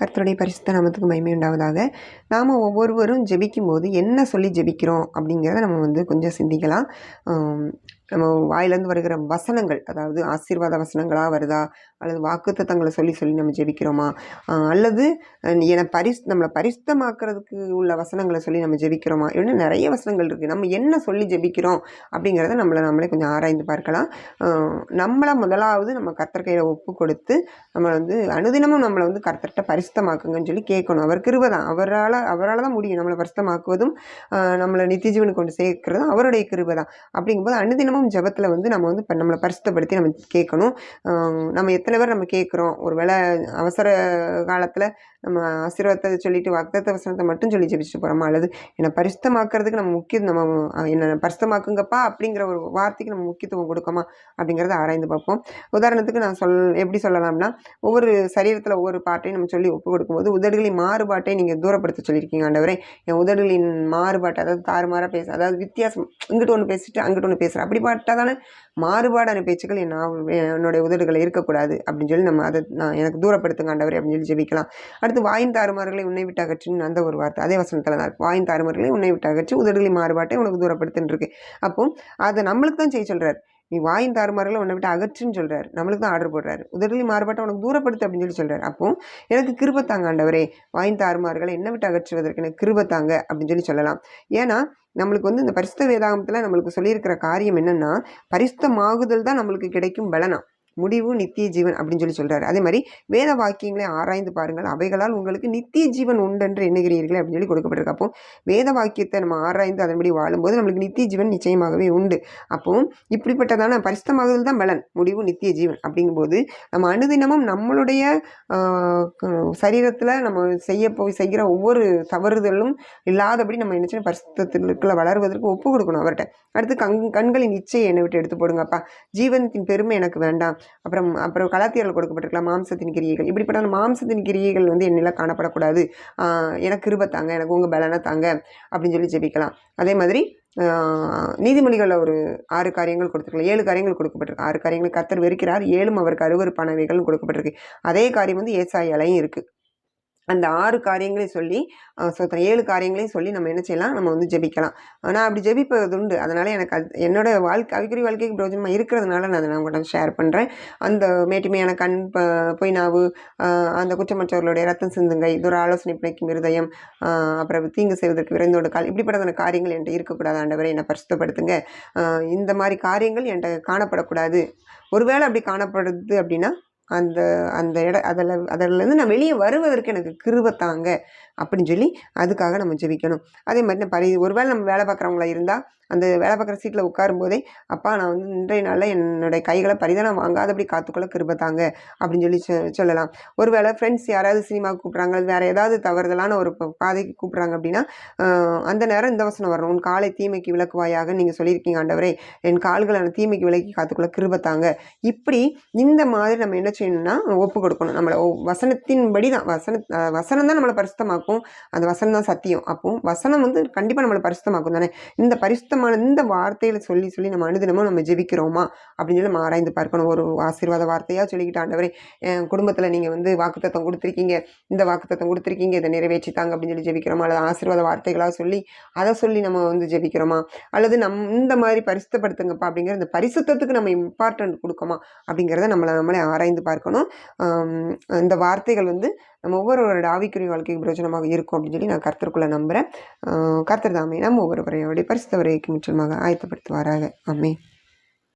கர்த்தருடைய பரிசுத்த நாமத்துக்கு மகிமை உண்டாவதாக. நாம் ஒவ்வொருவரும் ஜெபிக்கும் போது என்ன சொல்லி ஜெபிக்கிறோம் அப்படிங்கிறத நம்ம வந்து கொஞ்சம் சிந்திக்கலாம். நம்ம வாயிலேருந்து வருகிற வசனங்கள் அதாவது ஆசீர்வாத வசனங்களாக வருதா? அல்லது வாக்குத்தத்தங்களை சொல்லி சொல்லி நம்ம ஜெபிக்கிறோமா? அல்லது அஹ், என பரிஸ் நம்மளை பரிசுத்தமாக்குறதுக்கு உள்ள வசனங்களை சொல்லி நம்ம ஜெபிக்கிறோமா? இன்னும் நிறைய வசனங்கள் இருக்குது நம்ம என்ன சொல்லி ஜெபிக்கிறோம் அப்படிங்கிறத நம்மளை நம்மளே கொஞ்சம் ஆராய்ந்து பார்க்கலாம். நம்மளை முதலாவது நம்ம கர்த்தர் கையில் ஒப்பு கொடுத்து நம்மளை வந்து அனுதினமும் நம்மளை வந்து கர்த்தர்கிட்ட பரிசுத்தமாக்குங்கன்னு சொல்லி கேட்கணும். அவர் கிருபை தான். அவரால் அவரால் தான் முடியும். நம்மளை பரிசுத்தமாக்குவதும் நம்மளை நித்திய ஜீவனுக்கு கொண்டு சேர்க்கிறதும் அவருடைய கிருபை தான். அப்படிங்கும்போது அனுதினமும் ஜெபத்தில் வந்து நம்ம வந்து இப்போ நம்மளை பரிசுத்தப்படுத்தி நம்ம கேட்கணும். நம்ம எத்தனை பேர் நம்ம கேட்குறோம்? ஒரு வேளை அவசர காலத்தில் நம்ம ஆசீர்வாதத்தை சொல்லிட்டு வாக்தத்த வசனத்தை மட்டும் சொல்லி ஜெபிச்சுட்டு போகிறோமா அல்லது என்னை பரிசுத்தமாக்குறதுக்கு நம்ம முக்கியம் நம்ம என்ன என்னை பரிசுத்தமாக்குங்கப்பா அப்படிங்கிற ஒரு வார்த்தைக்கு நம்ம முக்கியத்துவம் கொடுக்கோமா? அப்படிங்கிறத ஆராய்ந்து பார்ப்போம். உதாரணத்துக்கு நான் சொல் எப்படி சொல்லலாம்னா ஒவ்வொரு சரீரத்தில் ஒவ்வொரு பாட்டையும் நம்ம சொல்லி ஒப்பு கொடுக்கும்போது உதடுகளின் மாறுபாட்டை நீங்கள் தூரப்படுத்த சொல்லியிருக்கீங்க ஆண்டவரே. என் உதடுகளின் மாறுபாட்டை அதாவது தாறுமாறாக பேச அதாவது வித்தியாசம் இங்கிட்டு ஒன்று பேசிட்டு அங்கிட்டு ஒன்று பேசுகிறேன் அப்படி பார்த்தா தானே மாறுபாடான பேச்சுக்கள் என் என்னுடைய உதடுகளை இருக்கக்கூடாது அப்படின்னு சொல்லி நம்ம அதை நான் எனக்கு தூரப்படுத்துங்க ஆண்டவரே அப்படின்னு சொல்லி ஜெபிக்கலாம். அடுத்து வாயின் தாறுமாறுகளை உன்னை விட்டு அகற்றின்னு அந்த ஒரு வார்த்தை. அதே வசனத்தில் தான் இருக்கு. வாயின் தாறுமாறுகளை உன்னை விட்டு அகற்றி உதடுகளின் மாறுபாட்டை உனக்கு தூரப்படுத்துன்னு இருக்கு அப்போ அதை நம்மளுக்கு தான் செய்ய சொல்கிறார் நீ வாயின் தாறுமாறுகளை உன்னை விட்டு அகற்றுன்னு சொல்கிறார் நம்மளுக்கு தான் ஆர்டர் போடுறாரு. உதடலி மாறுபாட்டை உனக்கு தூரப்படுத்து அப்படின்னு சொல்லி சொல்கிறார் அப்போ எனக்கு கிருபத்தாங்க ஆண்டவரே. வாயின் தாறுமாறுகளை என்ன விட்டு அகற்றுவதற்கு எனக்கு கிருபத்தாங்க அப்படின்னு சொல்லி சொல்லலாம். ஏன்னா நம்மளுக்கு வந்து இந்த பரிசுத்த வேதாகமத்தில் நம்மளுக்கு சொல்லியிருக்கிற காரியம் என்னென்னா பரிசுத்தமாகுதல் தான் நம்மளுக்கு கிடைக்கும் பலனா. முடிவு நித்திய ஜீவன் அப்படின்னு சொல்லி சொல்கிறாரு அதே மாதிரி வேத வாக்கியங்களை ஆராய்ந்து பாருங்கள். அவைகளால் உங்களுக்கு நித்திய ஜீவன் உண்டென்று எண்ணுகிறீர்கள் அப்படின்னு சொல்லி கொடுக்கப்பட்டிருக்கு. அப்போ வேத வாக்கியத்தை நம்ம ஆராய்ந்து அதன்படி வாழும்போது நம்மளுக்கு நித்திய ஜீவன் நிச்சயமாகவே உண்டு. அப்போ இப்படிப்பட்டதான பரிசுத்தமாகுதல் தான் பலன். முடிவு நித்திய ஜீவன் அப்படிங்கும்போது நம்ம அனுதினமும் நம்மளுடைய சரீரத்தில் நம்ம செய்ய போய் செய்கிற ஒவ்வொரு தவறுதலும் இல்லாதபடி நம்ம என்ன செய்யணும்? பரிசுத்திற்குள்ள வளர்வதற்கு ஒப்பு கொடுக்கணும் அவர்கிட்ட. அடுத்து கண் கண்களின் இச்சையை என்னை விட்டு எடுத்து போடுங்கப்பா. ஜீவனத்தின் பெருமை எனக்கு வேண்டாம். அப்புறம் அப்புறம் கலாத்தியர்கள் கொடுக்கப்பட்டிருக்கலாம் மாம்சத்தின் கிரியைகள். இப்படிப்பட்ட மாம்சத்தின் கிரியைகள் வந்து என்னில் காணப்படக்கூடாது. எனக்கு கிருபை தாங்க எனக்கு உங்கள் பலனை தாங்க அப்படின்னு சொல்லி ஜெபிக்கலாம். அதே மாதிரி நீதிமொழிகளில் ஒரு ஆறு காரியங்கள் கொடுத்துருக்கலாம். ஏழு காரியங்கள் கொடுக்கப்பட்டிருக்கு. ஆறு காரியங்கள் கத்தர் வெறுக்கிறார். ஏழும் அவருக்கு அருவருப்பானவைகள் கொடுக்கப்பட்டிருக்கு. அதே காரியம் வந்து ஏசாயாலையும் இருக்குது அந்த ஆறு காரியங்களையும் சொல்லி சோத்திரம் ஏழு காரியங்களையும் சொல்லி நம்ம என்ன செய்யலாம்? நம்ம வந்து ஜெபிக்கலாம். ஆனால் அப்படி ஜெபிப்பது உண்டு. அதனால் எனக்கு அது என்னோட வாழ்க்கை அவிக்குறி வாழ்க்கைக்கு பிரயோஜனமாக இருக்கிறதுனால நான் அதை நான் உங்கள்கிட்ட ஷேர் பண்ணுறேன் அந்த மேட்டுமையான கண் ப பொய்னாவு அந்த குற்றமற்றவர்களுடைய ரத்தம் சிந்துங்கை இது ஒரு ஆலோசனை பிணைக்கும் இருதயம் அப்புறம் தீங்கு செய்வதற்கு விரைந்தோடு கால் இப்படிப்பட்டதான காரியங்கள் என்கிட்ட இருக்கக்கூடாது ஆண்டவரை என்னை பரிசுத்தப்படுத்துங்க. இந்த மாதிரி காரியங்கள் என்கிட்ட காணப்படக்கூடாது. ஒருவேளை அப்படி காணப்படுது அப்படின்னா அந்த அந்த இட அதில் அதிலேருந்து நான் வெளியே வருவதற்கு எனக்கு கிருபை தாங்க. அப்படின்னு சொல்லி அதுக்காக நம்ம ஜெபிக்கணும். அதே மாதிரி நான் பரி ஒருவேளை நம்ம வேலை பார்க்குறவங்களா இருந்தால் அந்த வேலை பார்க்குற சீட்டில் உட்காரும்போதே அப்பா நான் வந்து இன்றைய நாளில் என்னுடைய கைகளை பரிதானம் வாங்காதபடி காத்துக்கொள்ள கிருபத்தாங்க அப்படின்னு சொல்லி சொ- சொல்லலாம். ஒருவேளை ஃப்ரெண்ட்ஸ் யாராவது சினிமாவுக்கு கூப்பிட்றாங்க அல்லது வேறு ஏதாவது தவறுதலான ஒரு பாதைக்கு கூப்பிட்றாங்க அப்படின்னா அந்த நேரம் இந்த வசனம் வரணும். உன் காலை தீமைக்கு விளக்குவாயாக நீங்கள் சொல்லியிருக்கீங்க ஆண்டவரே. என் கால்களை தீமைக்கு விலக்கி காத்துக்கொள்ள கிருபத்தாங்க. இப்படி இந்த மாதிரி நம்ம என்ன செய்யணும்னா ஒப்பு கொடுக்கணும். நம்மளை வசனத்தின்படி தான். வசன வசனம் தான் நம்மளை பரிசுத்தமாக்கும். அந்த வசனம் தான் சத்தியம். அப்போ வசனம் வந்து கண்டிப்பாக நம்மளை பரிசுத்தமாக்கும் தானே. இந்த பரிசுத்தமான இந்த வார்த்தையில் சொல்லி சொல்லி நம்ம அனுதினமும் நம்ம ஜெபிக்கிறோமா? அப்படின்னு சொல்லி நம்ம ஆராய்ந்து பார்க்கணும். ஒரு ஆசீர்வாத வார்த்தையாக சொல்லிக்கிட்டு ஆண்டவரே என் குடும்பத்தில் நீங்கள் வந்து வாக்குத்தத்தம் கொடுத்துருக்கீங்க. இந்த வாக்குத்தத்தம் கொடுத்துருக்கீங்க. இதை நிறைவேற்றித்தாங்க அப்படின்னு சொல்லி ஜெபிக்கிறோமா? அல்லது ஆசீர்வாத வார்த்தைகளாக சொல்லி அதை சொல்லி நம்ம வந்து ஜெபிக்கிறோமா? அல்லது நம் இந்த மாதிரி பரிசுத்தப்படுத்துங்கப்பா அப்படிங்கிற இந்த பரிசுத்தத்துக்கு நம்ம இம்பார்ட்டன்ட் கொடுக்கோமா? அப்படிங்கிறத நம்மளை நம்மளே ஆராய்ந்து பார்க்கணும். இந்த வார்த்தைகள் வந்து நம்ம ஒவ்வொருவரோட ஆவிக்குரிய வாழ்க்கைக்கு பிரயோஜனமாக இருக்கும் அப்படின்னு சொல்லி நான் கர்த்தருக்குள்ளே நம்புகிறேன் கர்த்தர் தாமே நம்ம ஒவ்வொருவரையோடைய பரிசுத்தவரைக்கு முற்றிலுமாக ஆயத்தப்படுத்துவாராக. ஆமே